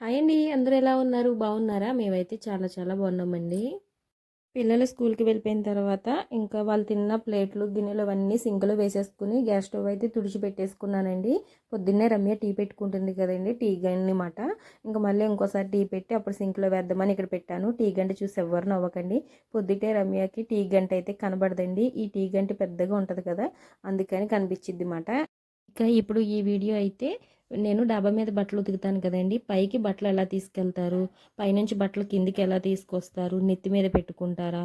Hi అండి అందరూ ఎలా ఉన్నారు? బాగున్నారా? మేమైతే చాలా చాలా బాగున్నామండి. పిల్లలు స్కూల్కి వెళ్ళిపోయిన తర్వాత ఇంకా వాళ్ళు తిన్న ప్లేట్లు గిన్నెలు అవన్నీ సింక్లో వేసేసుకుని గ్యాస్ స్టవ్ అయితే తుడిచి పెట్టేసుకున్నానండి పొద్దున్నే రమ్య టీ పెట్టుకుంటుంది కదండి టీ గన్నమాట ఇంకా మళ్ళీ ఇంకోసారి టీ పెట్టి అప్పుడు సింక్లో వేద్దామని ఇక్కడ పెట్టాను. టీ గంట చూసి ఎవరు నవ్వకండి పొద్దుటే రమ్యకి టీ గంట అయితే కనబడదండి. ఈ టీ గంట పెద్దగా ఉంటుంది కదా అందుకని కనిపించిద్ది మాట ఇక ఇప్పుడు ఈ వీడియో అయితే నేను డాబా మీద బట్టలు ఉతుకుతాను కదండి. పైకి బట్టలు ఎలా తీసుకెళ్తారు? పైనుంచి బట్టలు కిందికి ఎలా తీసుకొస్తారు? నెత్తి మీద పెట్టుకుంటారా?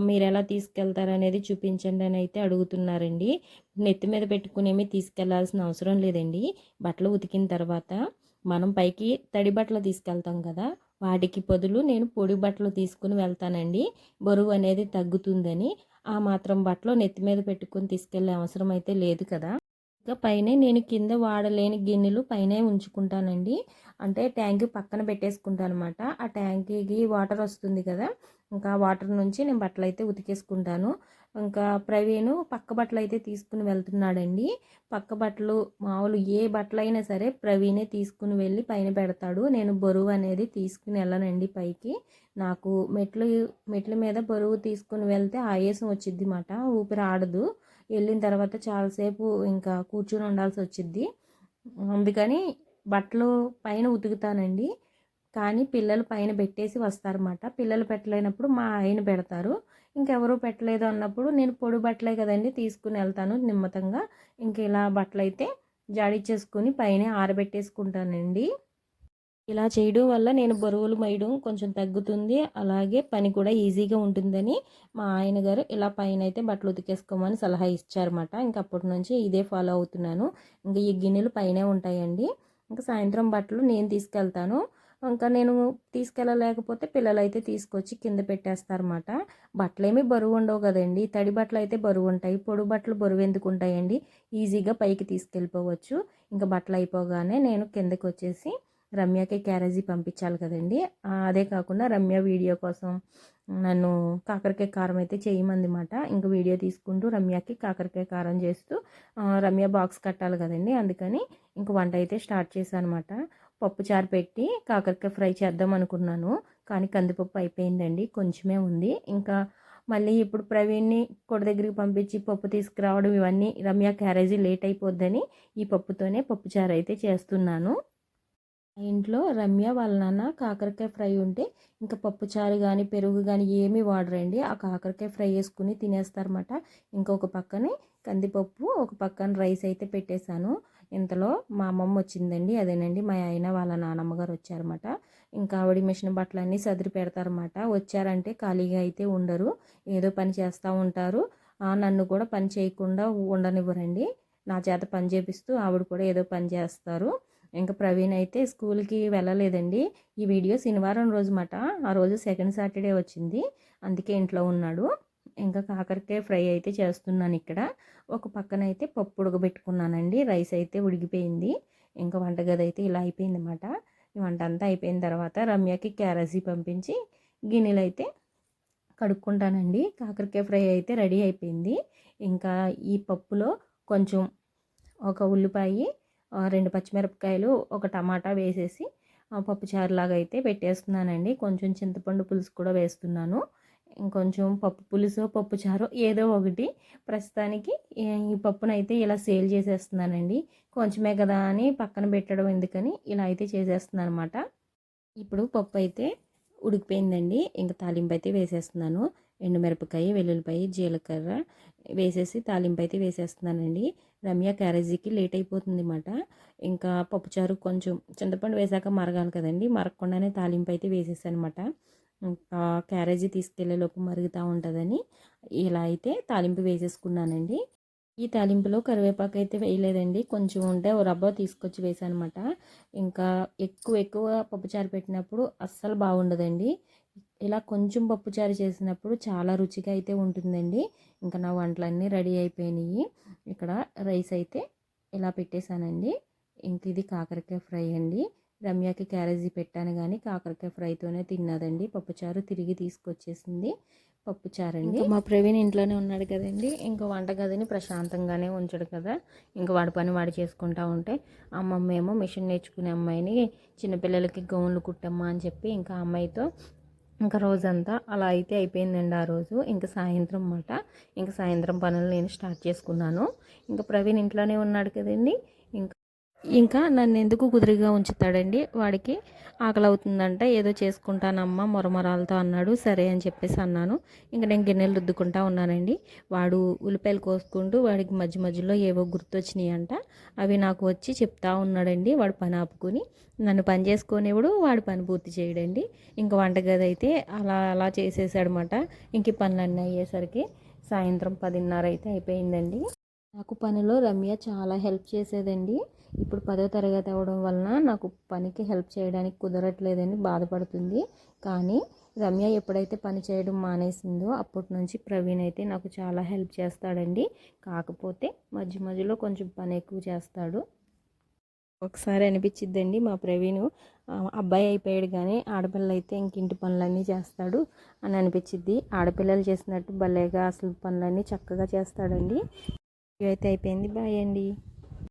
మీరు ఎలా తీసుకెళ్తారు అనేది చూపించండి అని అయితే అడుగుతున్నారండి. నెత్తి మీద పెట్టుకునేమి తీసుకెళ్ళాల్సిన అవసరం లేదండి. బట్టలు ఉతికిన తర్వాత మనం పైకి తడి బట్టలు తీసుకెళ్తాం కదా. వాటికి బదులు నేను పొడి బట్టలు తీసుకుని వెళ్తానండి. బరువు అనేది తగ్గుతుందని ఆ మాత్రం బట్టలు నెత్తి మీద పెట్టుకుని తీసుకెళ్ళే అవసరం అయితే లేదు కదా. ఇంకా పైన నేను కింద వాడలేని గిన్నెలు పైన ఉంచుకుంటానండి. అంటే ట్యాంక్ పక్కన పెట్టేసుకుంటాను అనమాట ఆ ట్యాంక్కి వాటర్ వస్తుంది కదా ఇంకా వాటర్ నుంచి నేను బట్టలు అయితే ఉతికేసుకుంటాను. ఇంకా ప్రవీణ్ పక్క బట్టలు అయితే తీసుకుని వెళ్తున్నాడండి. పక్క బట్టలు మామూలు ఏ బట్టలు అయినా సరే ప్రవీణే తీసుకుని వెళ్ళి పైన పెడతాడు. నేను బరువు అనేది తీసుకుని వెళ్ళనండి పైకి. నాకు మెట్లు మెట్ల మీద బరువు తీసుకుని వెళ్తే ఆయాసం వచ్చిద్ది మాట. ఊపిరి ఆడదు. వెళ్ళిన తర్వాత చాలాసేపు ఇంకా కూర్చొని ఉండాల్సి వచ్చింది అందుకని బట్టలు పైన ఉతుకుతానండి. కానీ పిల్లలు పైన పెట్టేసి వస్తారన్నమాట. పిల్లలు పెట్టలేనప్పుడు మా ఆయన పెడతారు. ఇంకెవరు పెట్టలేదు అన్నప్పుడు నేను పొడి బట్టలే కదండి తీసుకుని వెళ్తాను నిమ్మతంగా. ఇంక ఇలా బట్టలు అయితే జాడిచ్చేసుకొని పైన ఆరబెట్టేసుకుంటానండి. ఇలా చేయడం వల్ల నేను బరువులు మోయడం కొంచెం తగ్గుతుంది. అలాగే పని కూడా ఈజీగా ఉంటుందని మా ఆయన గారు ఇలా పైన అయితే బట్టలు ఉతికేసుకోమని సలహా ఇచ్చారన్నమాట. ఇంకా అప్పటి నుంచి ఇదే ఫాలో అవుతున్నాను. ఇంకా ఈ గిన్నెలు పైనే ఉంటాయండి. ఇంకా సాయంత్రం బట్టలు నేను తీసుకెళ్తాను. ఇంకా నేను తీసుకెళ్ళలేకపోతే పిల్లలు అయితే తీసుకొచ్చి కింద పెట్టేస్తారన్నమాట. బట్టలేమీ బరువు ఉండవు కదండి. తడి బట్టలు అయితే బరువు ఉంటాయి. పొడి బట్టలు బరువు ఎందుకు ఉంటాయండి? ఈజీగా పైకి తీసుకెళ్ళిపోవచ్చు. ఇంకా బట్టలు అయిపోగానే నేను కిందకి వచ్చేసి రమ్యకి క్యారేజీ పంపించాలి కదండి. అదే కాకుండా రమ్య వీడియో కోసం నన్ను కాకరకాయ కారం అయితే చేయమందిమాట. ఇంక వీడియో తీసుకుంటూ రమ్యకి కాకరకాయ కారం చేస్తూ రమ్య బాక్స్ కట్టాలి కదండి. అందుకని ఇంక వంట అయితే స్టార్ట్ చేశాను అనమాట పప్పు చారు పెట్టి కాకరకాయ ఫ్రై చేద్దాం అనుకున్నాను. కానీ కందిపప్పు అయిపోయిందండి. కొంచెమే ఉంది. ఇంకా మళ్ళీ ఇప్పుడు ప్రవీణ్ని కొడ దగ్గరికి పంపించి పప్పు తీసుకురావడం ఇవన్నీ రమ్య క్యారేజీ లేట్ అయిపోద్దని ఈ పప్పుతోనే పప్పుచారు అయితే చేస్తున్నాను. ఇంట్లో రమ్య వాళ్ళ నాన్న కాకరకాయ ఫ్రై ఉంటే ఇంకా పప్పుచారు కానీ పెరుగు కానీ ఏమీ వాడరండి. ఆ కాకరకాయ ఫ్రై వేసుకుని తినేస్తారన్నమాట. ఇంకొక పక్కనే కందిపప్పు ఒక పక్కన రైస్ అయితే పెట్టేశాను. ఇంతలో మా అమ్మమ్మ వచ్చిందండి. అదేనండి మా ఆయన వాళ్ళ నానమ్మ గారు వచ్చారన్నమాట. ఇంకా ఆవిడ మిషన్ బట్టలన్నీ సదిరి పెడతారన్నమాట. వచ్చారంటే ఖాళీగా అయితే ఉండరు. ఏదో పని చేస్తూ ఉంటారు. నన్ను కూడా పని చేయకుండా ఉండనివ్వరండి. నా చేత పని చేపిస్తూ ఆవిడ కూడా ఏదో పని చేస్తారు. ఇంకా ప్రవీణ్ అయితే స్కూల్కి వెళ్ళలేదండి. ఈ వీడియో శనివారం రోజు మాట ఆ రోజు సెకండ్ సాటర్డే వచ్చింది. అందుకే ఇంట్లో ఉన్నాడు. ఇంకా కాకరకాయ ఫ్రై అయితే చేస్తున్నాను ఇక్కడ. ఒక పక్కన అయితే పప్పు ఉడకబెట్టుకున్నానండి. రైస్ అయితే ఉడికిపోయింది. ఇంకా వంటగది అయితే ఇలా అయిపోయింది అనమాట ఈ వంట అంతా అయిపోయిన తర్వాత రమ్యకి క్యారసీ పంపించి గిన్నెలు అయితే కడుక్కుంటానండి. కాకరకాయ ఫ్రై అయితే రెడీ అయిపోయింది. ఇంకా ఈ పప్పులో కొంచెం ఒక ఉల్లిపాయ రెండు పచ్చిమిరపకాయలు ఒక టమాటా వేసేసి పప్పుచారులాగా అయితే పెట్టేస్తున్నానండి. కొంచెం చింతపండు పులుసు కూడా వేస్తున్నాను. ఇంకొంచెం పప్పు పులుసు పప్పుచారు ఏదో ఒకటి. ప్రస్తుతానికి ఈ పప్పునైతే ఇలా సేల్ చేసేస్తున్నానండి. కొంచెమే కదా అని పక్కన పెట్టడం ఎందుకని ఇలా అయితే చేసేస్తున్నాను అనమాట ఇప్పుడు పప్పు అయితే ఉడికిపోయిందండి. ఇంకా తాలింపు అయితే వేసేస్తున్నాను. ఎండుమిరపకాయ వెల్లుల్లిపాయ జీలకర్ర వేసేసి తాలింపు అయితే వేసేస్తున్నానండి. రమ్య క్యారేజీకి లేట్ అయిపోతుంది అన్నమాట ఇంకా పప్పుచారు కొంచెం చింతపండు వేసాక మరగాలి కదండి. మరగకుండానే తాలింపు అయితే వేసేసాను అనమాట ఇంకా క్యారేజీ మరుగుతూ ఉంటుందని ఇలా అయితే తాలింపు వేసేసుకున్నానండి. ఈ తాలింపులో కరివేపాకు అయితే వేయలేదండి. కొంచెం ఉంటే ఓ రబ్బా తీసుకొచ్చి వేసాను అనమాట ఇంకా ఎక్కువ ఎక్కువ పప్పుచారు పెట్టినప్పుడు అస్సలు బాగుండదండి. ఇలా కొంచెం పప్పుచారు చేసినప్పుడు చాలా రుచిగా అయితే ఉంటుందండి. ఇంకా నా వంటలన్నీ రెడీ అయిపోయినాయి. ఇక్కడ రైస్ అయితే ఇలా పెట్టేశానండి. ఇంక ఇది కాకరకాయ ఫ్రై అండి. రమ్యకి క్యారేజీ పెట్టాను కానీ కాకరకాయ ఫ్రైతోనే తిన్నదండి. పప్పుచారు తిరిగి తీసుకొచ్చేసింది. పప్పుచారండి మా ప్రవీణ్ ఇంట్లోనే ఉన్నాడు కదండి. ఇంకా వంటగదిని ప్రశాంతంగానే ఉంచడు కదా. ఇంకా వాడి పని వాడు చేసుకుంటా ఉంటే అమ్మమ్మ ఏమో మిషన్ నేర్చుకునే అమ్మాయిని చిన్నపిల్లలకి గౌన్లు కుట్టమ్మా అని చెప్పి ఇంకా అమ్మాయితో ఇంకా రోజంతా అలా అయితే అయిపోయిందండి ఆ రోజు. ఇంకా సాయంత్రం మాట ఇంకా సాయంత్రం పనులు నేను స్టార్ట్ చేసుకున్నాను. ఇంకా ప్రవీణ్ ఇంట్లోనే ఉన్నాడు కదండి. ఇంకా నన్ను ఎందుకు కుదిరిగా ఉంచుతాడండి? వాడికి ఆకలి అవుతుందంట ఏదో చేసుకుంటానమ్మా మొరమరాలతో అన్నాడు. సరే అని చెప్పేసి అన్నాను. ఇంకా నేను గిన్నెలు రుద్దుకుంటా ఉన్నానండి. వాడు ఉల్లిపాయలు కోసుకుంటూ వాడికి మధ్య మధ్యలో ఏవో గుర్తొచ్చినాయి అంట అవి నాకు వచ్చి చెప్తా ఉన్నాడండి వాడు పని ఆపుకుని. నన్ను పని చేసుకునేవాడు వాడు పని పూర్తి చేయడండి. ఇంకా వంటగది అయితే అలా అలా చేసేసాడనమాట ఇంక పనులన్నీ అయ్యేసరికి సాయంత్రం పదిన్నర అయితే అయిపోయిందండి. నాకు పనిలో రమ్య చాలా హెల్ప్ చేసేదండి. ఇప్పుడు పదో తరగతి అవ్వడం వలన నాకు పనికి హెల్ప్ చేయడానికి కుదరట్లేదని బాధపడుతుంది. కానీ రమ్య ఎప్పుడైతే పని చేయడం మానేసిందో అప్పటి నుంచి ప్రవీణ్ అయితే నాకు చాలా హెల్ప్ చేస్తాడండి. కాకపోతే మధ్య మధ్యలో కొంచెం పని ఎక్కువ చేస్తాడు. ఒకసారి అనిపించిద్దండి మా ప్రవీణ్ అబ్బాయి అయిపోయాడు కానీ ఆడపిల్ల అయితే ఇంకింటి పనులన్నీ చేస్తాడు అని అనిపించిద్ది. ఆడపిల్లలు చేసినట్టు భలేగా అసలు పనులన్నీ చక్కగా చేస్తాడండి. అయితే అయిపోయింది. బాయ్ అండి.